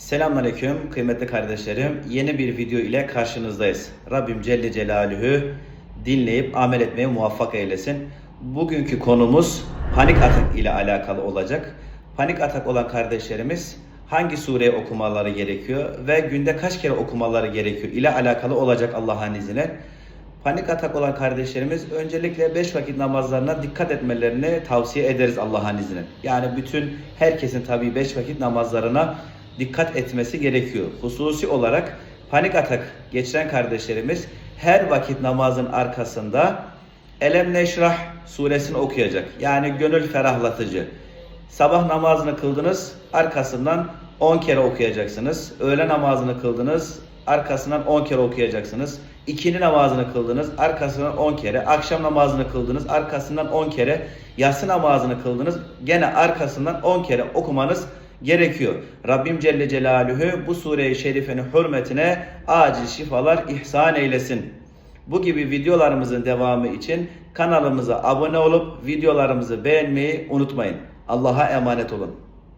Selamünaleyküm kıymetli kardeşlerim. Yeni bir video ile karşınızdayız. Rabbim Celle Celaluhu dinleyip amel etmeye muvaffak eylesin. Bugünkü konumuz panik atak ile alakalı olacak. Panik atak olan kardeşlerimiz hangi sureyi okumaları gerekiyor ve günde kaç kere okumaları gerekiyor ile alakalı olacak Allah'ın izniyle. Panik atak olan kardeşlerimiz öncelikle 5 vakit namazlarına dikkat etmelerini tavsiye ederiz Allah'ın izniyle. Yani bütün herkesin tabii 5 vakit namazlarına dikkat etmesi gerekiyor. Hususi olarak panik atak geçiren kardeşlerimiz her vakit namazın arkasında Elem Neşrah suresini okuyacak. Yani gönül ferahlatıcı. Sabah namazını kıldınız, arkasından 10 kere okuyacaksınız. Öğle namazını kıldınız, arkasından 10 kere okuyacaksınız. İkindi namazını kıldınız, arkasından 10 kere. Akşam namazını kıldınız, arkasından 10 kere. Yatsı namazını kıldınız, gene arkasından 10 kere okumanız gerekiyor. Rabbim Celle Celaluhu bu sure-i şerifenin hürmetine acil şifalar ihsan eylesin. Bu gibi videolarımızın devamı için kanalımıza abone olup videolarımızı beğenmeyi unutmayın. Allah'a emanet olun.